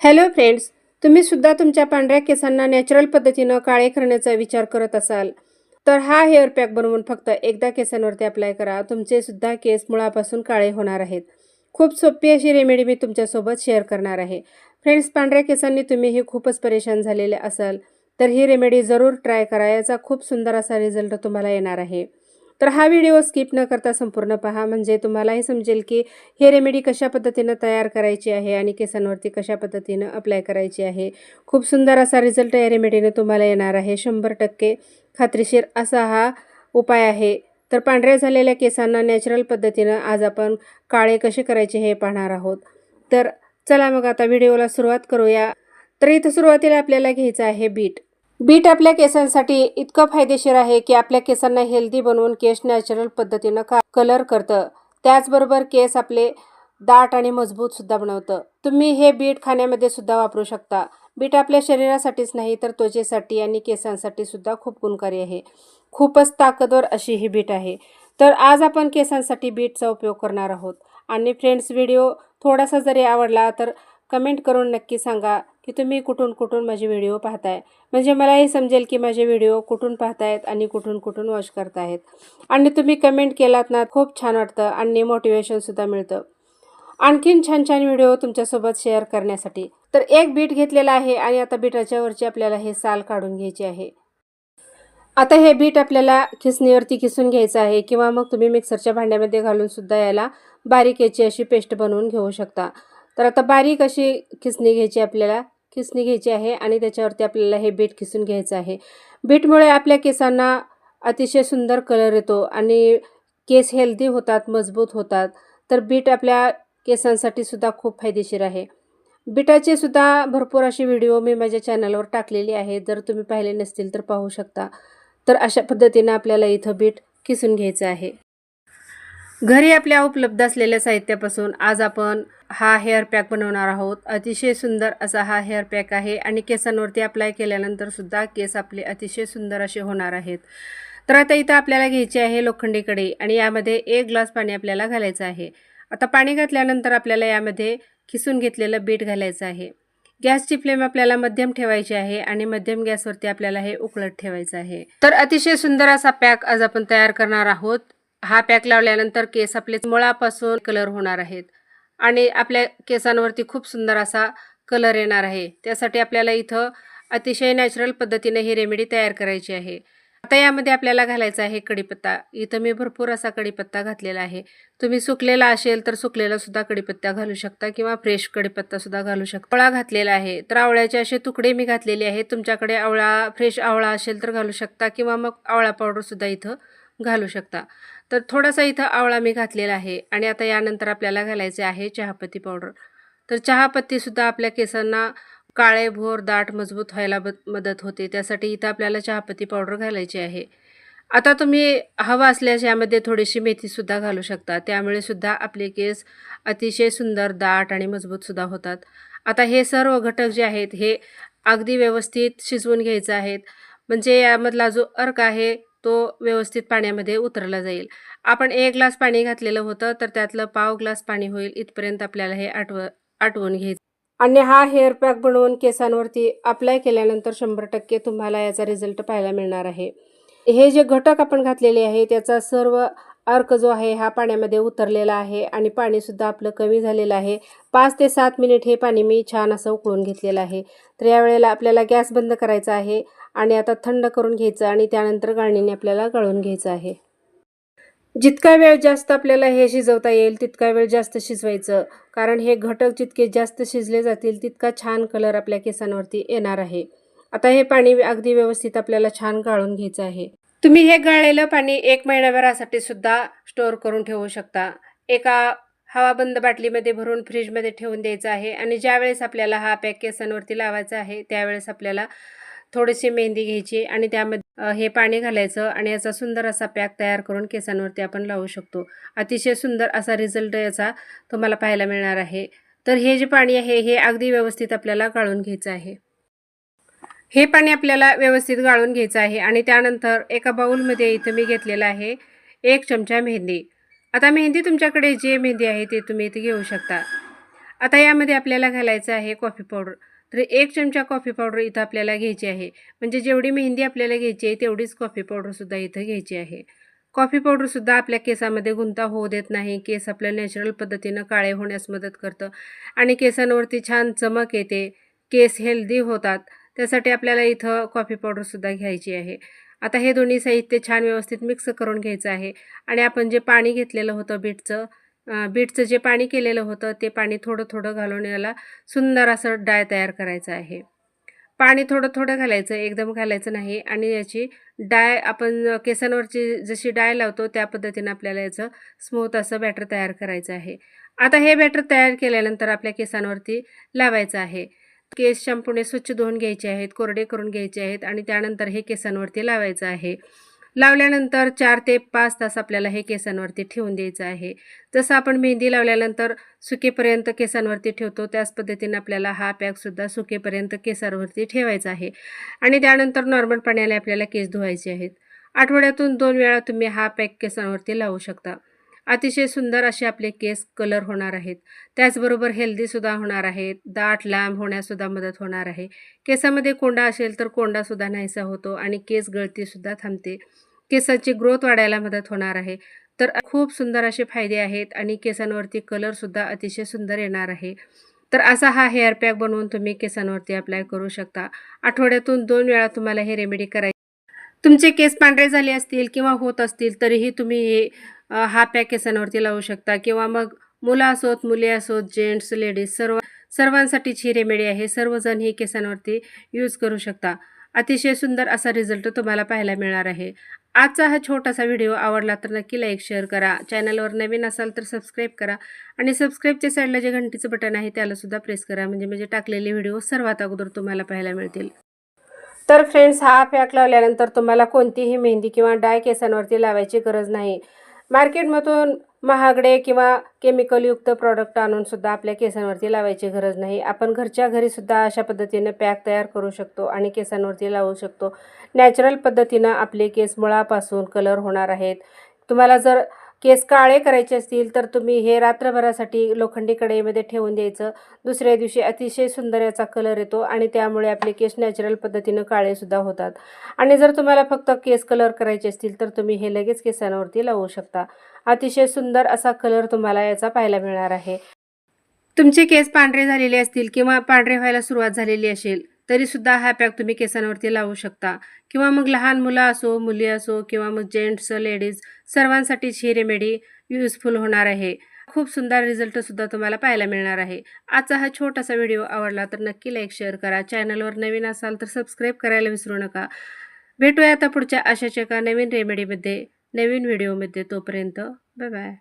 Hello friends तुम्ही सुद्धा तुमच्या पांढऱ्या केसांना नॅचरल पद्धतीनं काळे करण्याचा विचार करत असाल. तर हा हेअर पॅक बनवून फक्त एकदा केसांवरती अप्लाय करा. तुमचे सुद्धा केस मुळापासून काळे होणार आहेत. खूप सोपी अशी रेमेडी मी तुमच्यासोबत शेअर करणार आहे. फ्रेंड्स पांढऱ्या केसांनी तुम्हीही खूपच परेशान झालेले असाल तर ही रेमेडी जरूर ट्राय करा. याचा खूप सुंदर असा रिझल्ट तुम्हाला येणार आहे. तर हा व्हिडिओ स्किप न करता संपूर्ण पहा. म्हणजे तुम्हालाही समजेल की हे रेमेडी कशा पद्धतीनं तयार करायची आहे आणि केसांवरती कशा पद्धतीनं अप्लाय करायची आहे. खूप सुंदर असा रिझल्ट या रेमेडीनं तुम्हाला येणार आहे. शंभर टक्के खात्रीशीर असा हा उपाय आहे. तर पांढऱ्या झालेल्या केसांना नॅचरल पद्धतीनं आज आपण काळे कसे करायचे हे पाहणार आहोत. तर चला मग आता व्हिडिओला सुरुवात करूया. तर इथं सुरुवातीला आपल्याला घ्यायचं आहे बीट बीट आपल्या केसांसाठी इतकं फायदेशीर आहे की आपल्या केसांना हेल्दी बनवून केस नॅचरल पद्धतीनं का कलर करतं. त्याचबरोबर केस आपले दाट आणि मजबूत सुद्धा बनवतं. तुम्ही हे बीट खाण्यामध्ये सुद्धा वापरू शकता. बीट आपल्या शरीरासाठीच नाही तर त्वचेसाठी आणि केसांसाठी सुद्धा खूप गुणकारी आहे. खूपच ताकदवर अशी ही बीट आहे. तर आज आपण केसांसाठी बीटचा उपयोग करणार आहोत. आणि फ्रेंड्स व्हिडिओ थोडासा जरी आवडला तर कमेंट करून नक्की सांगा. की तुम्ही कुठून कुठून माझे व्हिडिओ पाहताय. म्हणजे मलाही समजेल की माझे व्हिडिओ कुठून पाहतायत आणि कुठून कुठून वॉच करतायत. आणि तुम्ही कमेंट केलात ना खूप छान वाटतं आणि मोटिवेशनसुद्धा मिळतं. आणखीन छान छान व्हिडिओ तुमच्यासोबत शेअर करण्यासाठी. तर एक बीट घेतलेला आहे आणि आता बीटाच्या वरची आपल्याला हे साल काढून घ्यायची आहे. आता हे बीट आपल्याला खिसणीवरती किसून घ्यायचं आहे किंवा मग तुम्ही मिक्सरच्या भांड्यामध्ये घालून सुद्धा याला बारीक याची अशी पेस्ट बनवून घेऊ शकता. तर आता बारीक अशी खिसणी घ्यायची आपल्याला. खिसणी घ्यायची आहे आणि त्याच्यावरती आपल्याला हे बीट खिसून घ्यायचं आहे. बीटमुळे आपल्या केसांना अतिशय सुंदर कलर येतो आणि केस हेल्दी होतात मजबूत होतात. तर बीट आपल्या केसांसाठी सुद्धा खूप फायदेशीर आहे. बीटाचे सुद्धा भरपूर असे व्हिडिओ मी माझ्या चॅनलवर टाकलेले आहे जर तुम्ही पाहिले नसतील तर पाहू शकता. तर अशा पद्धतीनं आपल्याला इथं बीट किसून घ्यायचं आहे. घरी आपल्या उपलब्ध असलेल्या साहित्यापासून आज आपण हा हेअर पॅक बनवणार आहोत. अतिशय सुंदर असा हा हेअर पॅक आहे आणि केसांवरती अप्लाय केल्यानंतर सुद्धा केस आपले अतिशय सुंदर असे होणार आहेत. तर आता इथं आपल्याला घ्यायची आहे लोखंडी कढई आणि यामध्ये एक ग्लास पाणी आपल्याला घालायचं आहे. आता पाणी घातल्यानंतर आपल्याला यामध्ये खिसून घेतलेलं बीट घालायचं आहे. गॅसची फ्लेम आपल्याला मध्यम ठेवायची आहे आणि मध्यम गॅसवरती आपल्याला हे उकळत ठेवायचं आहे. तर अतिशय सुंदर असा पॅक आज आपण तयार करणार आहोत. हा पॅक लावल्यानंतर केस आपले मुळापासून कलर होणार आहेत. आणि आपल्या केसांवरती खूप सुंदर असा कलर येणार आहे. त्यासाठी आपल्याला इथं अतिशय नॅचरल पद्धतीने ही रेमेडी तयार करायची आहे. आता यामध्ये आपल्याला घालायचा आहे कढीपत्ता. इथं मी भरपूर असा कढीपत्ता घातलेला आहे. तुम्ही सुकलेला असेल तर सुकलेला सुद्धा कढीपत्ता घालू शकता किंवा फ्रेश कढीपत्ता सुद्धा घालू शकता. आवळा घातलेला आहे. तर आवळ्याचे असे तुकडे मी घातलेले आहेत. तुमच्याकडे आवळा फ्रेश आवळा असेल तर घालू शकता किंवा मग आवळा पावडर सुद्धा इथं घालू शकता. तर थोडासा इथं आवळा मी घातलेला आहे आणि आता यानंतर आपल्याला घालायचे आहे चहापत्ती पावडर. तर चहापत्तीसुद्धा आपल्या केसांना काळे भोर दाट मजबूत व्हायला ब मदत होते. त्यासाठी इथं आपल्याला चहापत्ती पावडर घालायची आहे. आता तुम्ही हवा असल्यास यामध्ये थोडीशी मेथीसुद्धा घालू शकता. त्यामुळे सुद्धा आपले केस अतिशय सुंदर दाट आणि मजबूतसुद्धा होतात. आता हे सर्व घटक जे आहेत हे अगदी व्यवस्थित शिजवून घ्यायचं आहेत. म्हणजे यामधला जो अर्क आहे तो व्यवस्थित पाण्यामध्ये उतरला जाईल. आपण एक ग्लास पाणी घातलेलं होतं तर त्यातलं पाव ग्लास पाणी होईल. इथपर्यंत आपल्याला हे आठव आटवून घ्यायचं. आणि हा हेअर पॅक बनवून केसांवरती अप्लाय केल्यानंतर शंभर टक्के तुम्हाला याचा रिझल्ट पाहायला मिळणार आहे. हे जे घटक आपण घातलेले आहे त्याचा सर्व अर्क जो आहे हा पाण्यामध्ये उतरलेला आहे आणि पाणीसुद्धा आपलं कमी झालेलं आहे. पाच ते सात मिनिट हे पाणी मी छान असं उकळून घेतलेलं आहे. तर यावेळेला आपल्याला गॅस बंद करायचा आहे. आणि आता थंड करून घ्यायचं आणि त्यानंतर गाळणीने आपल्याला गाळून घ्यायचं आहे. जितका वेळ जास्त आपल्याला हे शिजवता येईल तितका वेळ जास्त शिजवायचं. कारण हे घटक जितके जास्त शिजले जातील तितका छान कलर आपल्या केसांवरती येणार आहे. आता हे पाणी अगदी व्यवस्थित आपल्याला छान गाळून घ्यायचं आहे. तुम्ही हे गाळलेलं पाणी एक महिन्याभरासाठी सुद्धा स्टोअर करून ठेवू शकता. एका हवाबंद बाटलीमध्ये भरून फ्रीजमध्ये ठेवून द्यायचं आहे आणि ज्यावेळेस आपल्याला हा पॅक केसांवरती लावायचा आहे त्यावेळेस आपल्याला थोडीशी मेहंदी घ्यायची आणि त्यामध्ये हे पाणी घालायचं आणि याचा सुंदर असा पॅक तयार करून केसांवरती आपण लावू शकतो. अतिशय सुंदर असा रिझल्ट याचा तुम्हाला पाहायला मिळणार आहे. तर हे जे पाणी आहे हे अगदी व्यवस्थित आपल्याला गाळून घ्यायचं आहे. हे पाणी आपल्याला व्यवस्थित गाळून घ्यायचं आहे आणि त्यानंतर एका बाऊलमध्ये इथं मी घेतलेलं आहे एक चमचा मेहंदी. आता मेहंदी तुमच्याकडे जे मेहंदी आहे ते तुम्ही इथे घेऊ शकता. आता यामध्ये आपल्याला घालायचं आहे कॉफी पावडर. तर एक चमचा कॉफी पावडर इथं आपल्याला घ्यायची आहे. म्हणजे जेवढी मेहंदी आपल्याला घ्यायची आहे तेवढीच कॉफी पावडरसुद्धा इथं घ्यायची आहे. कॉफी पावडरसुद्धा आपल्या केसामध्ये गुंता होऊ देत नाही. केस आपल्या नॅचरल पद्धतीनं काळे होण्यास मदत करतं. आणि केसांवरती छान चमक येते. केस हेल्दी होतात. त्यासाठी आपल्याला इथं कॉफी पावडरसुद्धा घ्यायची आहे. आता हे दोन्ही साहित्य छान व्यवस्थित मिक्स करून घ्यायचं आहे. आणि आपण जे पाणी घेतलेलं होतं बीटचं बीटचं जे पाणी केलेलं होतं ते पाणी थोडं थोडं घालून याला सुंदर असं डाय तयार करायचं आहे. पाणी थोडं थोडं घालायचं एकदम घालायचं नाही आणि याची डाय आपण केसांवरची जशी डाय लावतो त्या पद्धतीनं आपल्याला याचं स्मूथ असं बॅटर तयार करायचं आहे. आता हे बॅटर तयार केल्यानंतर आपल्या केसांवरती लावायचं आहे. केस शॅम्पूने स्वच्छ धुवून घ्यायचे आहेत कोरडे करून घ्यायचे आहेत आणि त्यानंतर हे केसांवरती लावायचं आहे. लावल्यानंतर चार ते पाच तास आपल्याला हे केसांवरती ठेवून द्यायचं आहे. जसं आपण मेहंदी लावल्यानंतर सुकेपर्यंत केसांवरती ठेवतो त्याच पद्धतीने आपल्याला हा पॅकसुद्धा सुकेपर्यंत केसांवरती ठेवायचा आहे. आणि त्यानंतर नॉर्मल पाण्याने आपल्याला केस धुवायचे आहेत. आठवड्यातून दोन वेळा तुम्ही हा पॅक केसांवरती लावू शकता. अतिशय सुंदर असे आपले केस कलर होणार आहेत. त्याचबरोबर हेल्दीसुद्धा होणार आहेत दाट लांब होण्यासुद्धा मदत होणार आहे. केसामध्ये कोंडा असेल तर कोंडासुद्धा नाहीसा होतो आणि केस गळतीसुद्धा थांबते. केसांची ग्रोथ वाढायला मदत होणार आहे. तर खूप सुंदर असे फायदे आहेत आणि केसांवरती कलरसुद्धा अतिशय सुंदर येणार आहे. तर असा हा हेअर पॅक बनवून तुम्ही केसांवरती अप्लाय करू शकता. आठवड्यातून दोन वेळा तुम्हाला हे रेमेडी करायची तुमचे केस पांढरे झाले असतील किंवा होत असतील तरीही तुम्ही हे हा पॅक केसांवरती लावू शकता. किंवा मग मुलं असोत मुली असोत जेंट्स लेडीज सर्व सर्वांसाठीच ही रेमेडी आहे. सर्वजण ही केसांवरती यूज करू शकता. अतिशय सुंदर असा रिझल्ट तुम्हाला पाहायला मिळणार आहे. आजचा हा छोटासा व्हिडिओ आवडला तर नक्की लाईक शेअर करा. चॅनलवर नवीन असाल तर सबस्क्राईब करा. आणि सबस्क्राईबच्या साईडला जे घंटीचं बटन आहे त्यालासुद्धा प्रेस करा. म्हणजे म्हणजे टाकलेले व्हिडिओ सर्वात अगोदर तुम्हाला पाहायला मिळतील. तर फ्रेंड्स हा पॅक लावल्यानंतर तुम्हाला कोणतीही मेहंदी किंवा डाय केसांवरती लावायची गरज नाही. मार्केटमधून महागडे किंवा केमिकलयुक्त प्रॉडक्ट आणून सुद्धा आपल्या केसांवरती लावायची गरज नाही. आपण घरच्या घरीसुद्धा अशा पद्धतीने पॅक तयार करू शकतो आणि केसांवरती लावू शकतो. नॅचरल पद्धतीनं आपले केस मुळापासून कलर होणार आहेत. तुम्हाला जर केस काळे करायचे असतील तर तुम्ही हे रात्रभरासाठी लोखंडी कढईमध्ये ठेवून द्यायचं. दुसऱ्या दिवशी अतिशय सुंदर याचा कलर येतो आणि त्यामुळे आपले केस नॅचरल पद्धतीनं काळेसुद्धा होतात. आणि जर तुम्हाला फक्त केस कलर करायचे असतील तर तुम्ही हे लगेच केसांवरती लावू शकता. अतिशय सुंदर असा कलर तुम्हाला याचा पाहायला मिळणार आहे. तुमचे केस पांढरे झालेले असतील किंवा पांढरे व्हायला सुरुवात झालेली असेल तरीसुद्धा हा पॅक तुम्ही केसांवरती लावू शकता. किंवा मग लहान मुलं असो मुली असो किंवा मग जेंट्स लेडीज सर्वांसाठीच ही रेमेडी युजफुल होणार आहे. खूप सुंदर रिझल्टसुद्धा तुम्हाला पाहायला मिळणार आहे. आजचा हा छोटासा व्हिडिओ आवडला तर नक्की लाईक शेअर करा. चॅनलवर नवीन असाल तर सबस्क्राईब करायला विसरू नका. भेटूया आता पुढच्या अशाच एका नवीन रेमेडीमध्ये नवीन व्हिडिओमध्ये तोपर्यंत बाय बाय